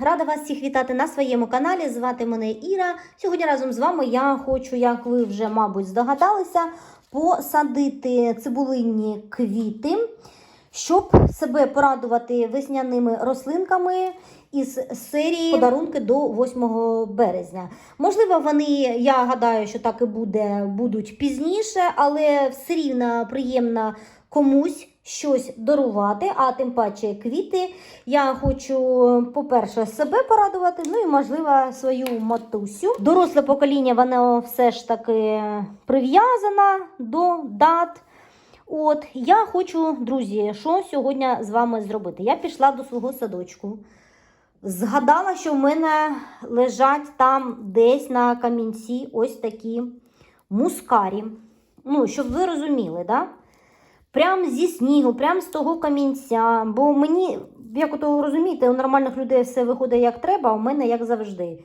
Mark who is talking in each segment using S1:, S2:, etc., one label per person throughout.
S1: Рада вас всіх вітати на своєму каналі. Звати мене Іра. Сьогодні разом з вами я хочу, як ви вже, мабуть, здогадалися, посадити цибулинні квіти, щоб себе порадувати весняними рослинками із серії подарунки до 8 березня. Можливо, вони, я гадаю, що так і буде, будуть пізніше, але все рівно приємно комусь щось дарувати, а тим паче квіти. Я хочу, по-перше, себе порадувати, ну і, можливо, свою матусю. Доросле покоління, воно все ж таки прив'язано до дат. От, я хочу, друзі, що сьогодні з вами зробити? Я пішла до свого садочку. Згадала, що в мене лежать там десь на камінці ось такі мускарі. Ну, щоб ви розуміли, да? Прям зі снігу, прям з того камінця. Бо мені, як ото розумієте, у нормальних людей все виходить як треба, а у мене як завжди.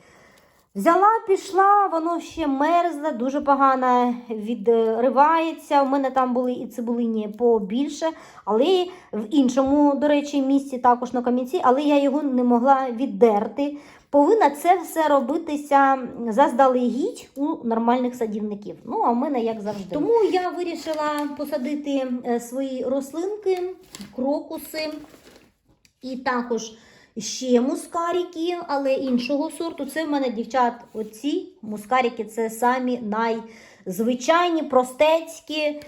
S1: Взяла, пішла, воно ще мерзле, дуже погано відривається. У мене там були і цибулині побільше, але в іншому, до речі, місці також на камінці, але я його не могла віддерти. Повинна це все робитися заздалегідь у нормальних садівників. Ну, а в мене як завжди. Тому я вирішила посадити е, свої рослинки, крокуси і також ще мускарики, але іншого сорту. Це в мене, дівчат, оці мускарики це самі найзвичайні, простецькі.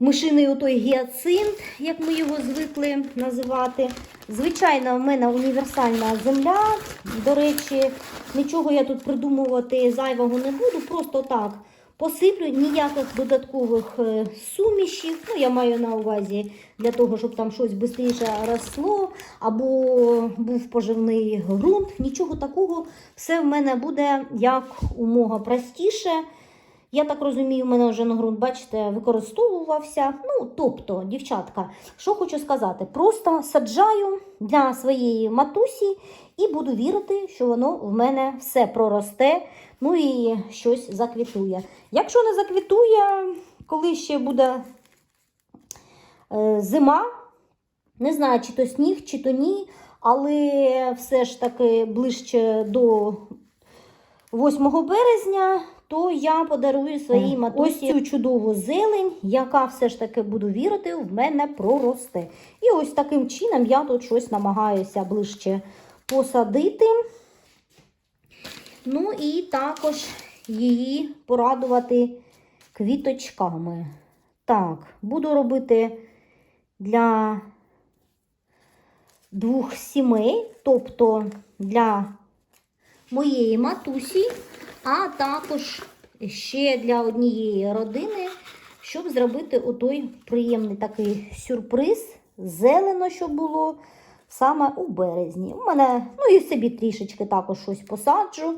S1: Мишиний отой гіацинт, як ми його звикли називати. Звичайно, в мене універсальна земля. До речі, нічого я тут придумувати зайвого не буду, просто так посиплю ніяких додаткових е, сумішів. Ну, я маю на увазі для того, щоб там щось швидше росло, або був поживний ґрунт. Нічого такого. Все в мене буде як умога простіше. Я так розумію, в мене вже на ґрунт, бачите, використовувався. Ну, тобто, дівчатка, що хочу сказати, просто саджаю для своєї матусі і буду вірити, що воно в мене все проросте, ну і щось заквітує. Якщо не заквітує, коли ще буде е, зима, не знаю, чи то сніг, чи то ні, але все ж таки ближче до 8 березня, то я подарую своїй
S2: Е,
S1: матусі ось цю чудову зелень, яка все ж таки буду вірити, в мене проросте. І ось таким чином я тут щось намагаюся ближче посадити. Ну і також її порадувати квіточками. Так, буду робити для двох сімей, тобто для моєї матусі, а також ще для однієї родини, щоб зробити отой приємний такий сюрприз, зелено, щоб було саме у березні. У мене, ну і собі трішечки також щось посаджу.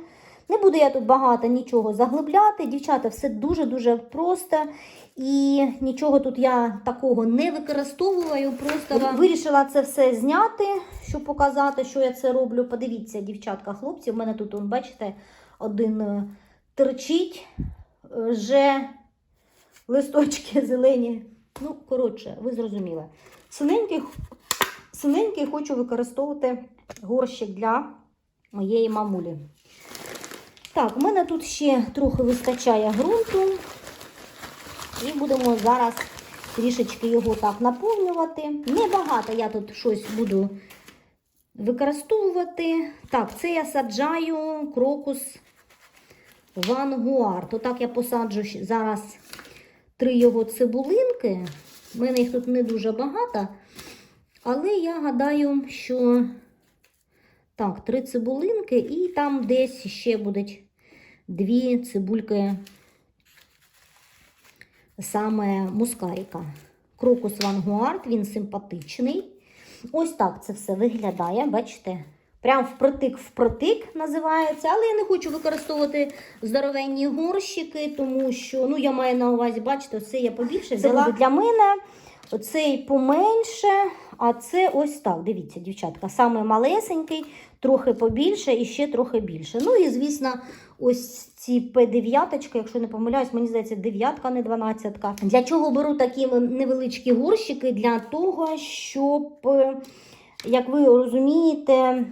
S1: Не буду я тут багато нічого заглибляти. Дівчата, все дуже-дуже просто. І нічого тут я такого не використовую. Просто вам вирішила це все зняти, щоб показати, що я це роблю. Подивіться, дівчатка, хлопці, в мене тут, он, бачите, один е, терчить, е, вже листочки зелені. Ну, коротше, ви зрозуміли. Синенький, синенький хочу використовувати горщик для моєї мамулі. Так, у мене тут ще трохи вистачає ґрунту. І будемо зараз трішечки його так наповнювати. Небагато я тут щось буду використовувати. Так, це я саджаю крокус вангуар. То так я посаджу зараз три його цибулинки. У мене їх тут не дуже багато. Але я гадаю, що так, три цибулинки, і там десь ще будуть дві цибульки саме мускаріка. Крокус Вангуард, він симпатичний. Ось так це все виглядає, бачите? Прям впротик-впротик називається. Але я не хочу використовувати здоровенні горщики, тому що ну, я маю на увазі, бачите, це я побільше взяла для мене. Оцей поменше, а це ось так. Дивіться, дівчатка, саме малесенький, трохи побільше і ще трохи більше. Ну і, звісно, ось ці П9, якщо не помиляюсь, мені здається, 9, а не 12. Для чого беру такі невеличкі горщики? Для того, щоб, е, як ви розумієте,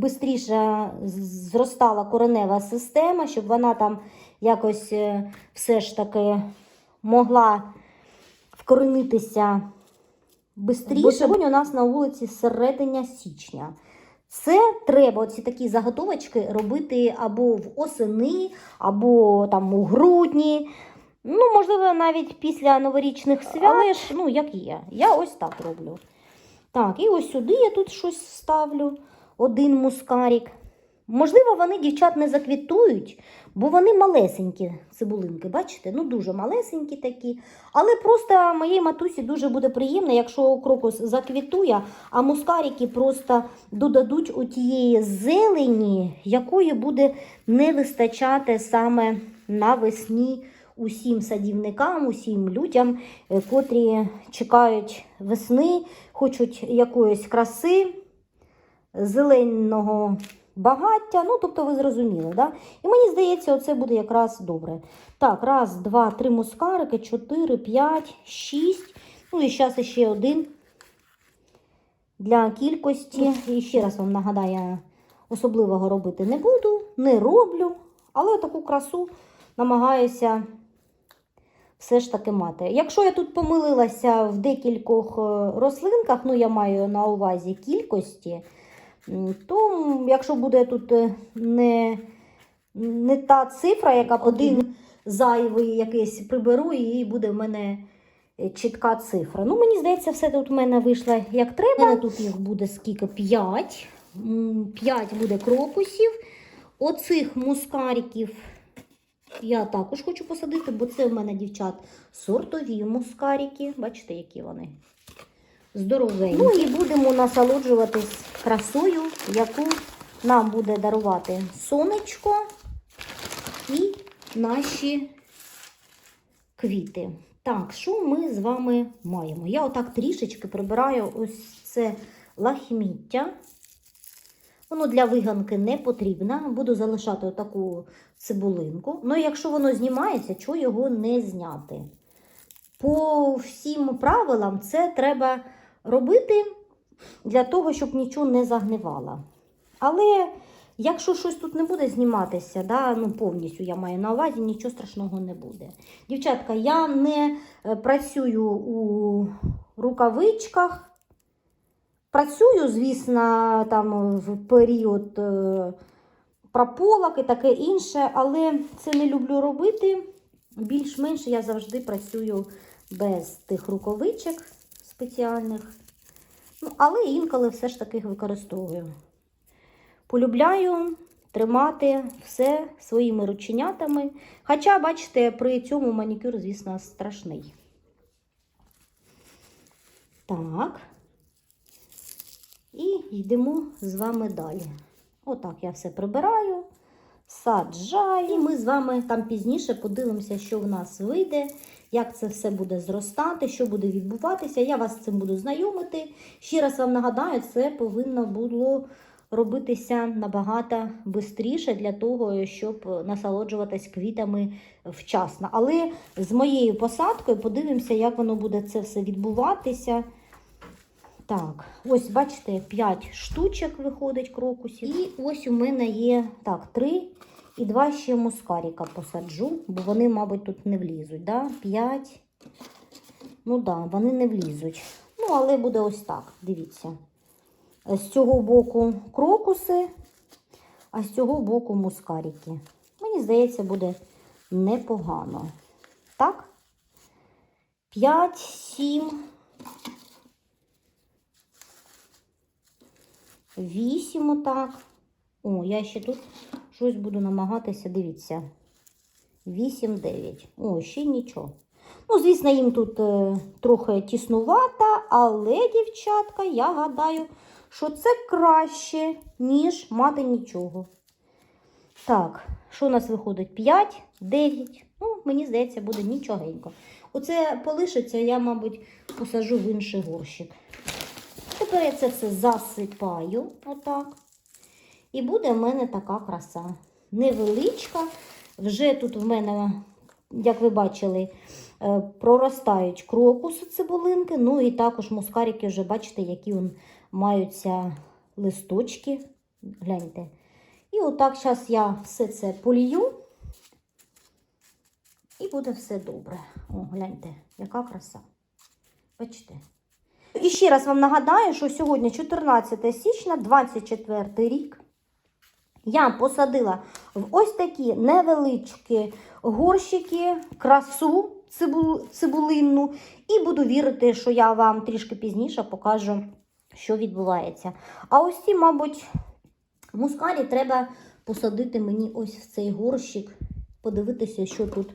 S1: швидше зростала коренева система, щоб вона там якось е, все ж таки могла вкоренитися швидше. Бо сьогодні у нас на вулиці середина січня. Це треба оці такі заготовочки робити або в осени, або там у грудні. Ну, можливо, навіть після новорічних свят. Але ж, ну, як є. Я ось так роблю. Так, і ось сюди я тут щось ставлю. Один мускарик. Можливо, вони дівчат не заквітують, бо вони малесенькі цибулинки, бачите? Ну, дуже малесенькі такі. Але просто моїй матусі дуже буде приємно, якщо крокус заквітує, а мускарики просто додадуть у тієї зелені, якої буде не вистачати саме навесні усім садівникам, усім людям, е, котрі чекають весни, хочуть якоїсь краси, зеленого багаття. Ну, тобто, ви зрозуміли, да? І мені здається, оце буде якраз добре. Так, раз, два, три мускарики, чотири, п'ять, шість. Ну і зараз ще один для кількості. І ще раз вам нагадаю, особливого робити не буду, не роблю, але таку красу намагаюся все ж таки мати. Якщо я тут помилилася в декількох е, рослинках, ну я маю на увазі кількості, то якщо буде тут е, не, не та цифра, яка один зайвий якийсь приберу, і буде в мене е, чітка цифра. Ну, мені здається, все тут в мене вийшло як треба. Мене тут їх буде скільки? 5. 5 буде крокусів. Оцих мускариків я також хочу посадити, бо це в мене, дівчат, сортові мускарики. Бачите, які вони здоровенні. Ну і будемо насолоджуватись красою, яку нам буде дарувати сонечко і наші квіти. Так, що ми з вами маємо? Я отак трішечки прибираю ось це лахміття. Воно для виганки не потрібно. Буду залишати отаку цибулинку. Ну, якщо воно знімається, чого його не зняти? По всім правилам це треба робити для того, щоб нічого не загнивало. Але якщо щось тут не буде зніматися, да, ну повністю я маю на увазі, нічого страшного не буде. Дівчатка, я не е, працюю у рукавичках. Працюю, звісно, там в період е, прополок і таке інше, але це не люблю робити. Більш-менш я завжди працюю без тих рукавичок спеціальних. Ну, але інколи все ж таки використовую. Полюбляю тримати все своїми рученятами. Хоча, бачите, при цьому манікюр, звісно, страшний. Так. І йдемо з вами далі. Отак я все прибираю, саджаю. І ми з вами там пізніше подивимося, що в нас вийде, як це все буде зростати, що буде відбуватися. Я вас з цим буду знайомити. Ще раз вам нагадаю, це повинно було робитися набагато швидше для того, щоб насолоджуватись квітами вчасно. Але з моєю посадкою подивимося, як воно буде це все відбуватися. Так, ось бачите, 5 штучок виходить крокусів. І ось у мене є так, 3 і 2 ще мускаріка посаджу, бо вони, мабуть, тут не влізуть. Да? 5. Ну да, вони не влізуть. Ну, але буде ось так, дивіться. З цього боку крокуси, а з цього боку мускаріки. Мені здається, буде непогано. Так? 5, 7. Вісім отак. О, я ще тут щось буду намагатися, дивіться. 8-9. О, ще нічого. Ну, звісно, їм тут е, трохи тіснувато, але, дівчатка, я гадаю, що це краще, ніж мати нічого. Так, що у нас виходить? 5, 9. Ну, мені здається, буде нічогенько. Оце полишиться, я, мабуть, посажу в інший горщик. Тепер я це все засипаю, отак. І буде в мене така краса. Невеличка. Вже тут в мене, як ви бачили, е, проростають крокуси цибулинки. Ну і також мускарики вже, бачите, які вон маються листочки. Гляньте. І отак зараз я все це полію. І буде все добре. О, гляньте, яка краса. Бачите? І ще раз вам нагадаю, що сьогодні 14 січня, 24 рік. Я посадила в ось такі невеличкі горщики, красу цибу, цибулинну, і буду вірити, що я вам трішки пізніше покажу, що відбувається. А ось ці, мабуть, мускарі треба посадити мені ось в цей горщик, подивитися, що тут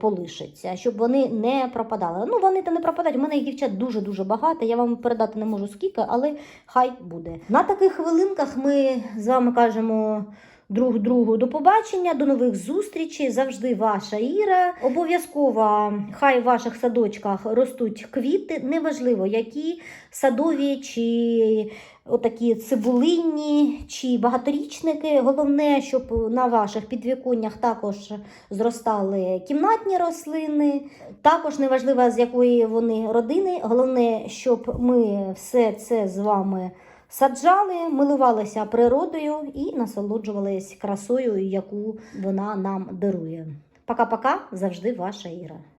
S1: полишиться, щоб вони не пропадали. Ну, вони то не пропадають. У мене їх дівчат дуже-дуже багато. Я вам передати не можу скільки, але хай буде. На таких хвилинках ми з вами кажемо. Друг другу до побачення, до нових зустрічей. Завжди ваша Іра. Обов'язково хай в ваших садочках ростуть квіти, неважливо, які садові чи отакі цибулинні чи багаторічники. Головне, щоб на ваших підвіконнях також зростали кімнатні рослини. Також неважливо, з якої вони родини. Головне, щоб ми все це з вами саджали, милувалися природою і насолоджувались красою, яку вона нам дарує. Пока-пока, завжди ваша Іра.